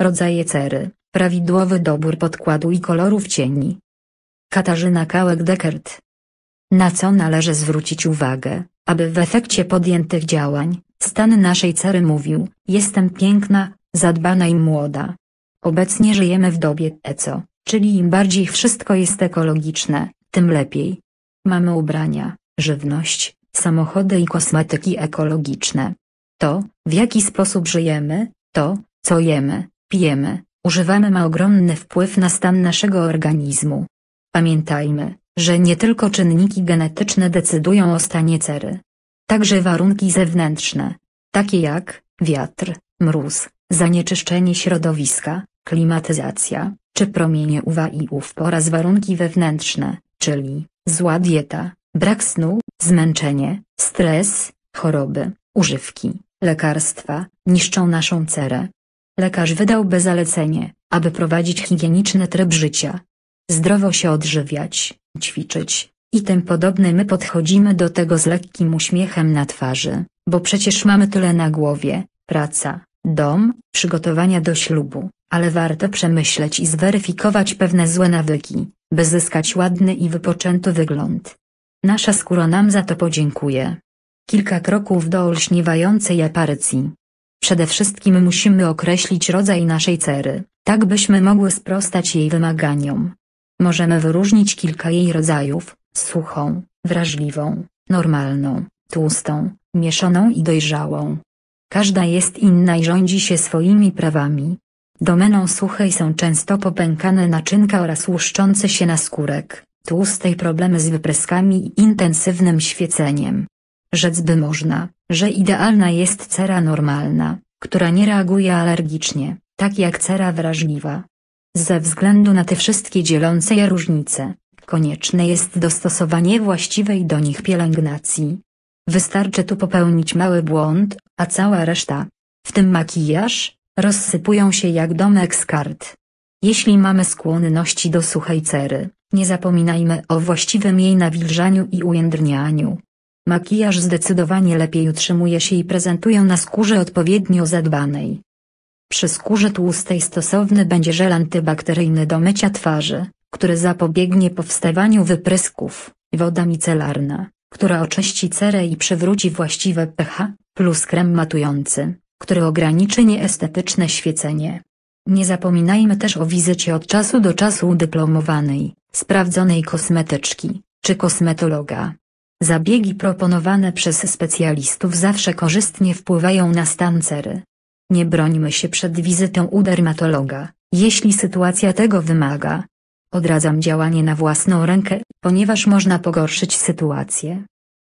rodzaje cery, prawidłowy dobór podkładu i kolorów cieni. Katarzyna Kałek-Dekert. Na co należy zwrócić uwagę, aby w efekcie podjętych działań, stan naszej cery mówił, jestem piękna, zadbana i młoda. Obecnie żyjemy w dobie ECO, czyli im bardziej wszystko jest ekologiczne, tym lepiej. Mamy ubrania, żywność, samochody i kosmetyki ekologiczne. To, w jaki sposób żyjemy, to, co jemy, pijemy, używamy ma ogromny wpływ na stan naszego organizmu. Pamiętajmy, że nie tylko czynniki genetyczne decydują o stanie cery. Także warunki zewnętrzne, takie jak wiatr, mróz, zanieczyszczenie środowiska, klimatyzacja, czy promienie UV i UV oraz warunki wewnętrzne, czyli zła dieta, brak snu, zmęczenie, stres, choroby, używki, lekarstwa, niszczą naszą cerę. Lekarz wydałby zalecenie, aby prowadzić higieniczny tryb życia. Zdrowo się odżywiać, ćwiczyć, i tym podobne my podchodzimy do tego z lekkim uśmiechem na twarzy, bo przecież mamy tyle na głowie, praca, dom, przygotowania do ślubu, ale warto przemyśleć i zweryfikować pewne złe nawyki, by zyskać ładny i wypoczęty wygląd. Nasza skóra nam za to podziękuje. Kilka kroków do olśniewającej aparycji. Przede wszystkim musimy określić rodzaj naszej cery, tak byśmy mogły sprostać jej wymaganiom. Możemy wyróżnić kilka jej rodzajów, suchą, wrażliwą, normalną, tłustą, mieszaną i dojrzałą. Każda jest inna i rządzi się swoimi prawami. Domeną suchej są często popękane naczynka oraz łuszczący się naskórek, tłustej problemy z wypryskami i intensywnym świeceniem. Rzec by można, że idealna jest cera normalna, która nie reaguje alergicznie, tak jak cera wrażliwa. Ze względu na te wszystkie dzielące je różnice, konieczne jest dostosowanie właściwej do nich pielęgnacji. Wystarczy tu popełnić mały błąd, a cała reszta, w tym makijaż, rozsypują się jak domek z kart. Jeśli mamy skłonności do suchej cery, nie zapominajmy o właściwym jej nawilżaniu i ujędrnianiu. Makijaż zdecydowanie lepiej utrzymuje się i prezentuje na skórze odpowiednio zadbanej. Przy skórze tłustej stosowny będzie żel antybakteryjny do mycia twarzy, który zapobiegnie powstawaniu wyprysków, woda micelarna, która oczyści cerę i przywróci właściwe pH, plus krem matujący, który ograniczy nieestetyczne świecenie. Nie zapominajmy też o wizycie od czasu do czasu dyplomowanej, sprawdzonej kosmetyczki, czy kosmetologa. Zabiegi proponowane przez specjalistów zawsze korzystnie wpływają na stan cery. Nie brońmy się przed wizytą u dermatologa, jeśli sytuacja tego wymaga. Odradzam działanie na własną rękę, ponieważ można pogorszyć sytuację.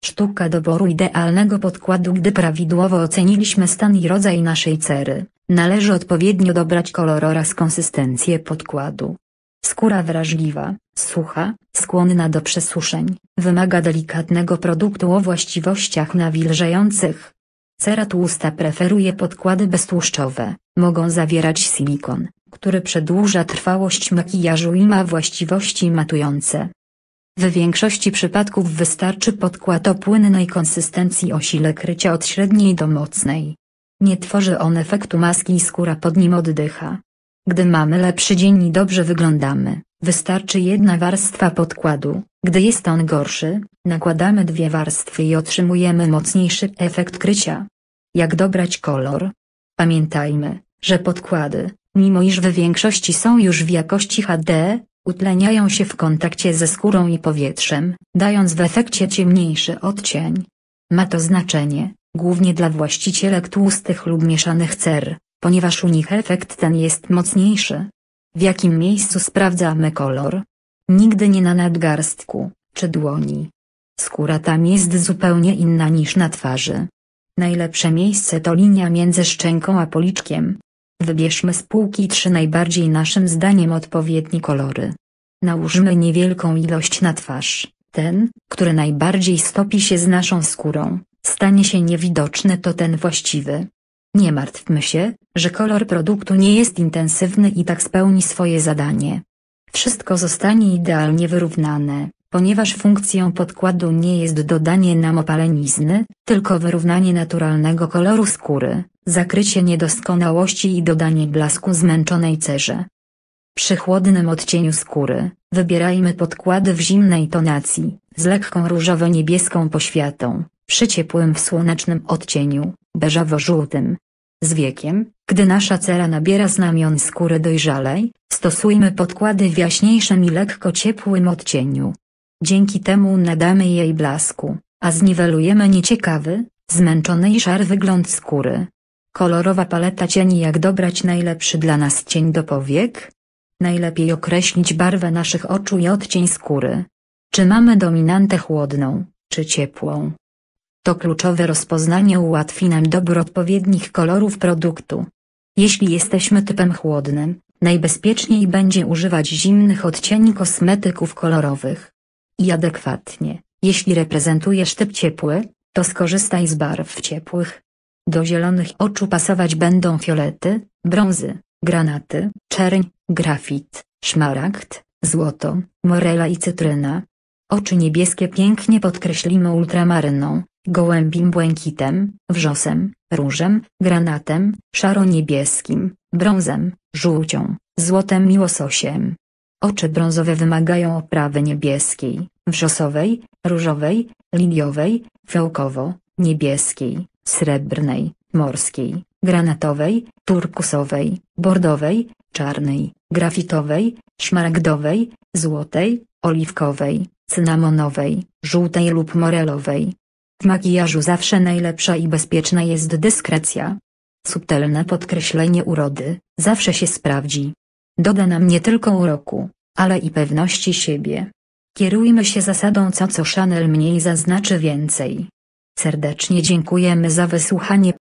Sztuka doboru idealnego podkładu Gdy prawidłowo oceniliśmy stan i rodzaj naszej cery, należy odpowiednio dobrać kolor oraz konsystencję podkładu. Skóra wrażliwa, sucha, skłonna do przesuszeń, wymaga delikatnego produktu o właściwościach nawilżających. Cera tłusta preferuje podkłady beztłuszczowe, mogą zawierać silikon, który przedłuża trwałość makijażu i ma właściwości matujące. W większości przypadków wystarczy podkład o płynnej konsystencji o sile krycia od średniej do mocnej. Nie tworzy on efektu maski i skóra pod nim oddycha. Gdy mamy lepszy dzień i dobrze wyglądamy, wystarczy jedna warstwa podkładu, gdy jest on gorszy, nakładamy dwie warstwy i otrzymujemy mocniejszy efekt krycia. Jak dobrać kolor? Pamiętajmy, że podkłady, mimo iż w większości są już w jakości HD, utleniają się w kontakcie ze skórą i powietrzem, dając w efekcie ciemniejszy odcień. Ma to znaczenie, głównie dla właścicielek tłustych lub mieszanych cer, ponieważ u nich efekt ten jest mocniejszy. W jakim miejscu sprawdzamy kolor? Nigdy nie na nadgarstku, czy dłoni. Skóra tam jest zupełnie inna niż na twarzy. Najlepsze miejsce to linia między szczęką a policzkiem. Wybierzmy z półki trzy najbardziej naszym zdaniem odpowiednie kolory. Nałóżmy niewielką ilość na twarz. Ten, który najbardziej stopi się z naszą skórą, stanie się niewidoczny to ten właściwy. Nie martwmy się, że kolor produktu nie jest intensywny i tak spełni swoje zadanie. Wszystko zostanie idealnie wyrównane, ponieważ funkcją podkładu nie jest dodanie nam opalenizny, tylko wyrównanie naturalnego koloru skóry, zakrycie niedoskonałości i dodanie blasku zmęczonej cerze. Przy chłodnym odcieniu skóry, wybierajmy podkłady w zimnej tonacji, z lekką różowo-niebieską poświatą, przy ciepłym w słonecznym odcieniu, beżowo-żółtym. Z wiekiem, gdy nasza cera nabiera znamion skóry dojrzalej, stosujmy podkłady w jaśniejszym i lekko ciepłym odcieniu. Dzięki temu nadamy jej blasku, a zniwelujemy nieciekawy, zmęczony i szary wygląd skóry. Kolorowa paleta cieni Jak dobrać najlepszy dla nas cień do powiek? Najlepiej określić barwę naszych oczu i odcień skóry. Czy mamy dominantę chłodną, czy ciepłą? To kluczowe rozpoznanie ułatwi nam dobór odpowiednich kolorów produktu. Jeśli jesteśmy typem chłodnym, najbezpieczniej będzie używać zimnych odcieni kosmetyków kolorowych. I adekwatnie, jeśli reprezentujesz typ ciepły, to skorzystaj z barw ciepłych. Do zielonych oczu pasować będą fiolety, brązy, granaty, czerń, grafit, szmaragd, złoto, morela i cytryna. Oczy niebieskie pięknie podkreślimy ultramaryną, gołębim błękitem, wrzosem, różem, granatem, szaro-niebieskim, brązem, żółcią, złotem i łososiem. Oczy brązowe wymagają oprawy niebieskiej, wrzosowej, różowej, liliowej, fiołkowo, niebieskiej, srebrnej, morskiej, granatowej, turkusowej, bordowej, czarnej, grafitowej, szmaragdowej, złotej, oliwkowej, cynamonowej, żółtej lub morelowej. W makijażu zawsze najlepsza i bezpieczna jest dyskrecja. Subtelne podkreślenie urody zawsze się sprawdzi. Doda nam nie tylko uroku, ale i pewności siebie. Kierujmy się zasadą co co Chanel mniej zaznaczy więcej. Serdecznie dziękujemy za wysłuchanie